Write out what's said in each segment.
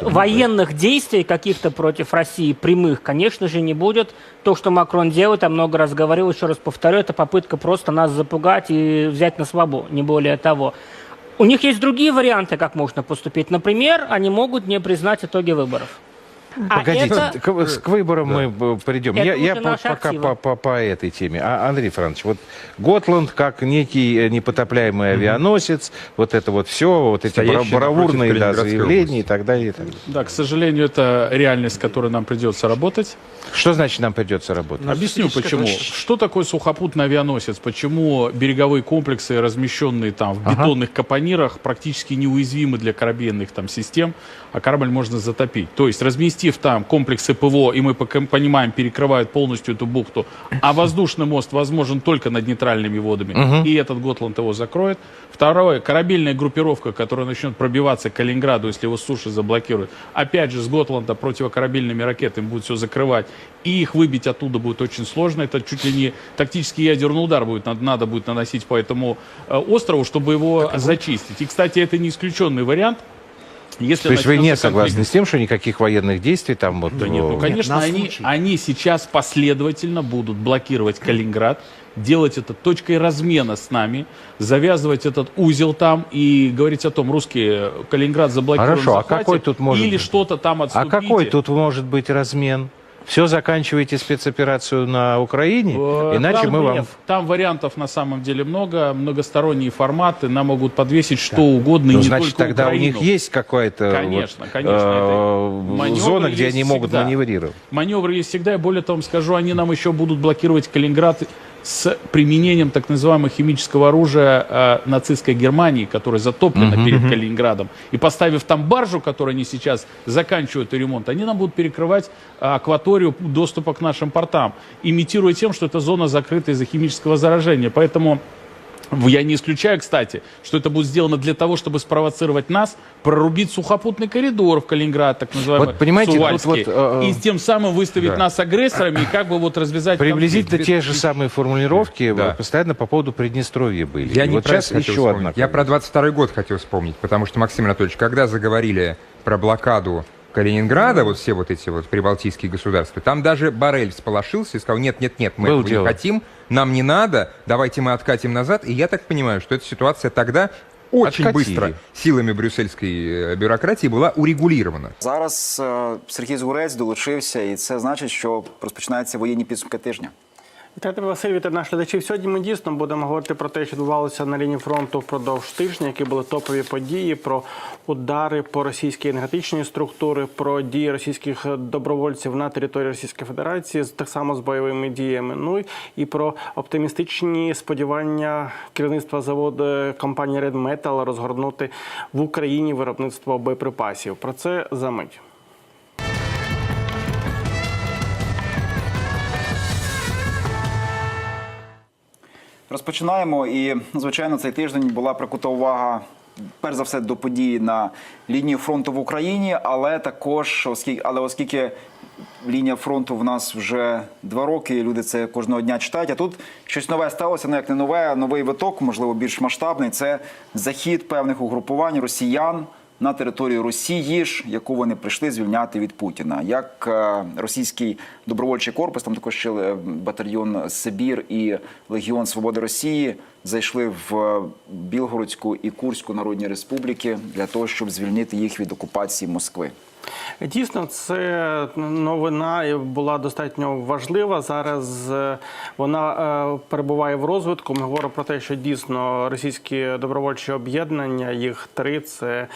Военных действий каких-то против России прямых, конечно же, не будет. То, что Макрон делает, я много раз говорил, еще раз повторю, это попытка просто нас запугать и взять на свободу, не более того. У них есть другие варианты, как можно поступить. Например, они могут не признать итоги выборов. А Погодите, это- к, с- к выборам мы э, придем. Это Я, я по- пока активы. по, по, по этой теме. А, Андрей Францович, вот Готланд как некий э, непотопляемый авианосец, вот это вот все, вот эти бра- бравурные да, заявления области. и так далее, и так далее. Да, к сожалению, это реальность, с которой нам придется работать. Что значит нам придется работать? Объясню почему. Что такое сухопутный авианосец? Почему береговые комплексы, размещенные там в бетонных капонирах, практически неуязвимы для корабельных там систем, а корабль можно затопить. То есть, разместив там комплексы ПВО, и мы понимаем, перекрывают полностью эту бухту, а воздушный мост возможен только над нейтральными водами, и этот Готланд его закроет. Второе, корабельная группировка, которая начнет пробиваться к Калининграду, если его суши заблокируют. Опять же, с Готланда противокорабельными ракетами будет все закрывать. И их выбить оттуда будет очень сложно. Это чуть ли не тактический ядерный удар будет, надо, надо будет наносить по этому э, острову, чтобы его зачистить. И, кстати, это не исключенный вариант. Если То есть вы не согласны конфликт. с тем, что никаких военных действий там вот... Да нет, ну э, конечно, на они, случай. они сейчас последовательно будут блокировать Калининград, делать это точкой размена с нами, завязывать этот узел там и говорить о том, русские Калининград заблокируем, Хорошо, а захватим, какой тут может или быть? что-то там А отступите. какой тут может быть размен? Все заканчиваете спецоперацию на Украине, Э, иначе там мы вам... блеф. Там вариантов на самом деле много, многосторонние форматы, нам могут подвесить что угодно, и Ну, не значит, только тогда у Украину. них есть какая-то Конечно, вот, конечно, э, это маневры зона, где есть они могут всегда. маневрировать. Маневры есть всегда, и более того, вам скажу, они нам еще будут блокировать Калининград с применением так называемого химического оружия э, нацистской Германии, которая затоплена перед Калининградом. И поставив там баржу, которую они сейчас заканчивают ремонт, они нам будут перекрывать э, акваторию доступа к нашим портам, имитируя тем, что это зона закрыта из-за химического заражения. Поэтому Я не исключаю, кстати, что это будет сделано для того, чтобы спровоцировать нас, прорубить сухопутный коридор в Калининград, так называемый Вот понимаете, Сувальский, вот, э, и тем самым выставить Да. нас агрессорами и как бы вот развязать Приблизительно конфликт. те же самые формулировки Да. постоянно по поводу Приднестровья были. Я И не вот про сейчас еще вспомнить. одна. Я про 22 год хотел вспомнить, потому что, Максим Анатольевич, когда заговорили про блокаду Калининграда, вот все вот эти вот прибалтийские государства, там даже Барель всполошился и сказал, нет, нет, нет, мы Было этого дело. не хотим, нам не надо, давайте мы откатим назад. І я так понимаю, что эта ситуация тогда очень Откатили. быстро силами брюссельской э, бюрократии была урегулирована. Зараз е, Сергій Згурець долучився, і це значить, що розпочинаються воєнні підсумки тижня. Вітайте Василь, вітаю наших глядачів. Сьогодні ми дійсно будемо говорити про те, що відбувалося на лінії фронту впродовж тижня, які були топові події, про удари по російській енергетичній структури, про дії російських добровольців на території Російської Федерації, так само з бойовими діями. Ну і про оптимістичні сподівання керівництва заводу компанії Red Metal розгорнути в Україні виробництво боєприпасів. Про це за мить. Розпочинаємо. І, звичайно, цей тиждень була прикута увага. Перш за все до події на лінії фронту в Україні, але також оскільки, але оскільки лінія фронту в нас вже два роки, і люди це кожного дня читають. А тут щось нове сталося, ну як не нове, новий виток, можливо, більш масштабний. Це захід певних угрупувань росіян на територію Росії, ж, яку вони прийшли звільняти від Путіна. Як е, російський добровольчий корпус, там також ще е, батальйон Сибір і Легіон Свободи Росії зайшли в е, Білгородську і Курську народні республіки для того, щоб звільнити їх від окупації Москви. Дійсно, це новина була достатньо важлива. Зараз е, вона е, перебуває в розвитку. Ми говоримо про те, що дійсно російські добровольчі об'єднання, їх три це.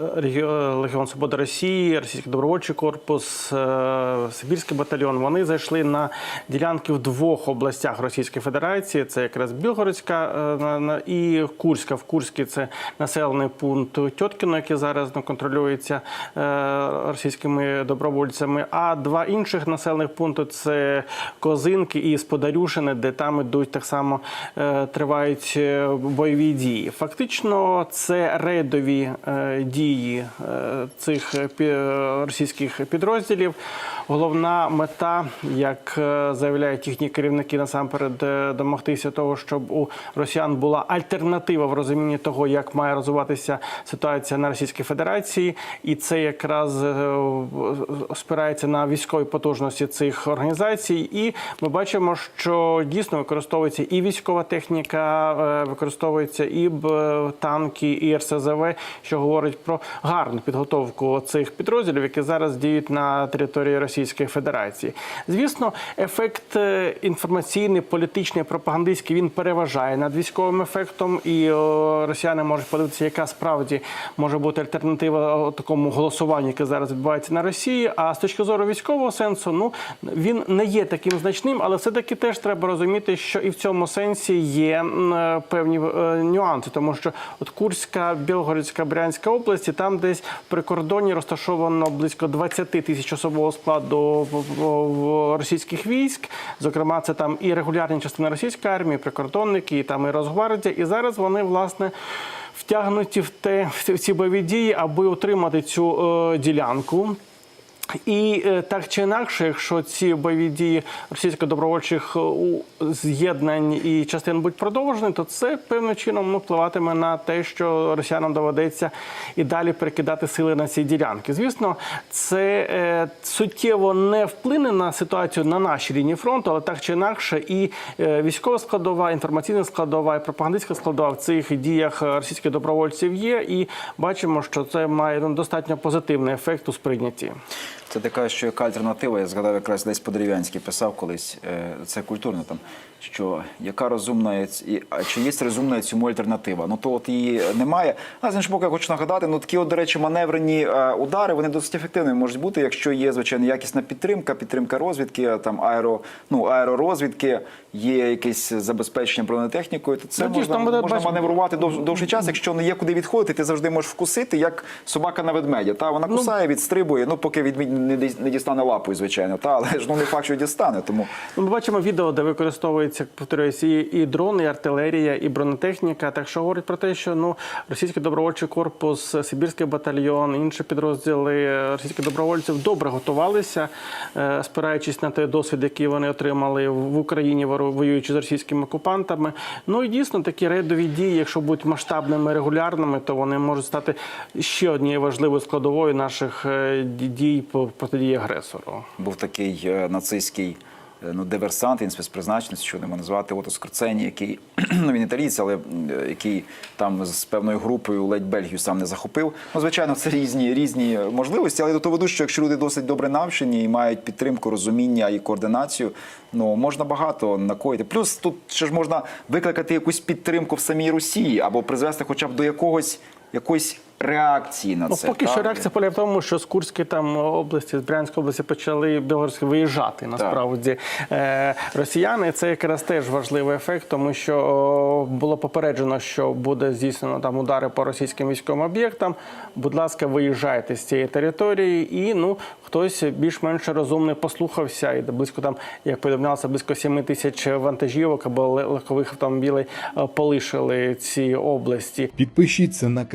Легіон Свободи Росії, Російський добровольчий корпус, е, Сибірський батальйон. Вони зайшли на ділянки в двох областях Російської Федерації. Це якраз Білгородська е, і Курська. В Курській це населений пункт Тьоткіно, який зараз ну, контролюється е, російськими добровольцями. А два інших населених пункти це Козинки і Сподарюшини, де там ідуть так само тривають бойові дії. Фактично, це рейдові дії дії е, цих е, російських підрозділів. Головна мета, як е, заявляють їхні керівники, насамперед е, домогтися того, щоб у росіян була альтернатива в розумінні того, як має розвиватися ситуація на Російській Федерації, і це якраз е, спирається на військові потужності цих організацій. І ми бачимо, що дійсно використовується і військова техніка, е, використовується і танки, і РСЗВ, що говорить про гарну підготовку цих підрозділів, які зараз діють на території Російської Федерації. Звісно, ефект е, інформаційний, політичний, пропагандистський він переважає над військовим ефектом, і росіяни можуть подивитися, яка справді може бути альтернатива такому голосуванню, яке зараз відбувається на Росії. А з точки зору військового сенсу, ну він не є таким значним, але все-таки теж треба розуміти, що і в цьому сенсі є е, певні е, нюанси, тому що от Курська, Білгородська, Брянська області, там десь при кордоні розташовано близько 20 тисяч особового складу російських військ. Зокрема, це там і регулярні частини російської армії, прикордонники, і там і Росгвардія. І зараз вони власне. Втягнуті в те в ці бойові дії, аби отримати цю е, ділянку. І е, так чи інакше, якщо ці бойові дії російсько-добровольчих е, з'єднань і частин будуть продовжені, то це певним чином ну, впливатиме на те, що росіянам доведеться і далі перекидати сили на ці ділянки. Звісно, це е, суттєво не вплине на ситуацію на нашій лінії фронту, але так чи інакше, і е, військова складова, інформаційна складова, і пропагандистська складова в цих діях російських добровольців є. І бачимо, що це має ну, достатньо позитивний ефект у сприйнятті. Це така, що як альтернатива, я згадав якраз десь по-дерев'янськи писав колись, е, це культурно там, що яка розумна, а чи є розумна цьому альтернатива? Ну то от її немає. А з іншого боку, я хочу нагадати, ну такі, от, до речі, маневрені е, удари, вони досить ефективними можуть бути, якщо є, звичайно, якісна підтримка, підтримка розвідки, там аеро, ну, аеророзвідки, є якесь забезпечення бронетехнікою, то це Ну, дійсно, можна, ми можна бачимо- маневрувати дов, довший час. Якщо не є куди відходити, ти завжди можеш вкусити, як собака на ведмедя. Та вона кусає, відстрибує, ну поки відмідь не, не дістане лапою, звичайно. Та але ж ну не факт, що дістане. Тому Ну, Ми бачимо відео, де використовується, повторююсь, і, і дрони, і артилерія, і бронетехніка. Так що говорить про те, що ну російський добровольчий корпус, Сибірський батальйон, інші підрозділи російських добровольців добре готувалися, е, спираючись на той досвід, який вони отримали в Україні, воюючи з російськими окупантами. Ну і дійсно такі рейдові дії, якщо будуть масштабними, регулярними, то вони можуть стати ще однією важливою складовою наших е, дій по протидії агресору. був такий е, нацистський е, ну, диверсант, він спецпризначений, що нема назвати Ото Скорцені, який ну він італієць, але е, який там з певною групою ледь Бельгію сам не захопив. Ну, звичайно, це різні різні можливості, але до того веду, що якщо люди досить добре навчені і мають підтримку, розуміння і координацію, ну можна багато накоїти. Плюс тут ще ж можна викликати якусь підтримку в самій Росії або призвести хоча б до якогось якоїсь реакції на Ну, це. поки що реакція полягає в тому, що з Курської там області, з Брянської області почали білоруські виїжджати насправді е, росіяни. Це якраз теж важливий ефект, тому що о, було попереджено, що буде здійснено там удари по російським військовим об'єктам. Будь ласка, виїжджайте з цієї території, і ну хтось більш-менш розумний послухався, і близько там, як повідомлялося, близько 7 тисяч вантажівок або легкових автомобілей е, полишили ці області. Підпишіться на